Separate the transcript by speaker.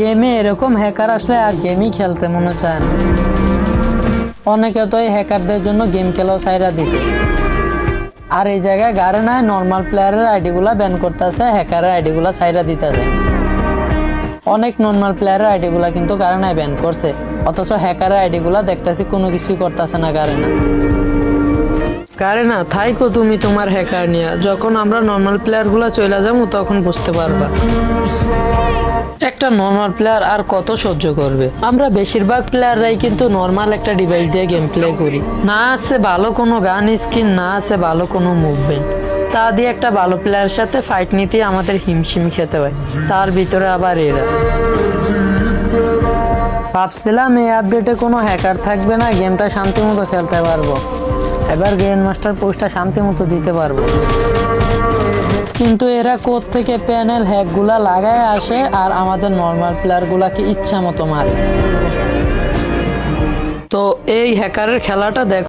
Speaker 1: গেমে এরকম হ্যাকার আসলে আর গেমই খেলতে মনে চায় না। অনেকে তো এই হ্যাকারদের জন্য গেম খেলাও সাইরা দিছে। আর এই জায়গায় গাড়ে নাই নর্মাল প্লেয়ারের আইডিগুলা ব্যান করতেছে হ্যাকারের আইডিগুলা সাইরা দিতেছে। অনেক নর্মাল প্লেয়ারের আইডিগুলা কিন্তু গাড়ে নাই ব্যান করছে, অথচ হ্যাকারের আইডিগুলা দেখতেছি কোনো কিছুই করতেছে না গাড়ে না। কারে না থাইকো তুমি তোমার হ্যাকার নিয়ে, যখন আমরা নর্মাল প্লেয়ারগুলো চলে যাব তখন বুঝতে পারবা। একটা নর্মাল প্লেয়ার আর কত সহ্য করবে? আমরা বেশিরভাগ প্লেয়াররাই কিন্তু নর্মাল একটা ডিভাইস দিয়ে গেম প্লে করি। না আছে ভালো কোনো গান স্কিন না আছে ভালো কোনো মুভমেন্ট তা দিয়ে একটা ভালো প্লেয়ারের সাথে ফাইট নিতে আমাদের হিমশিম খেতে হয়। তার ভিতরে আবার এরা। ভাবছিলাম এই আপডেটে কোনো হ্যাকার থাকবে না গেমটা শান্তি মতো খেলতে পারব। এবার গ্র্যান্ড মাস্টার পোস্টটা শান্তি মতো দিতে পারব। কিন্তু এরা কোথ থেকে প্যানেল হ্যাকগুলা লাগায় আসে আর আমাদের নর্মাল প্লেয়ারগুলাকে ইচ্ছা মতো মারে। তো এই হ্যাকারের খেলাটা দেখ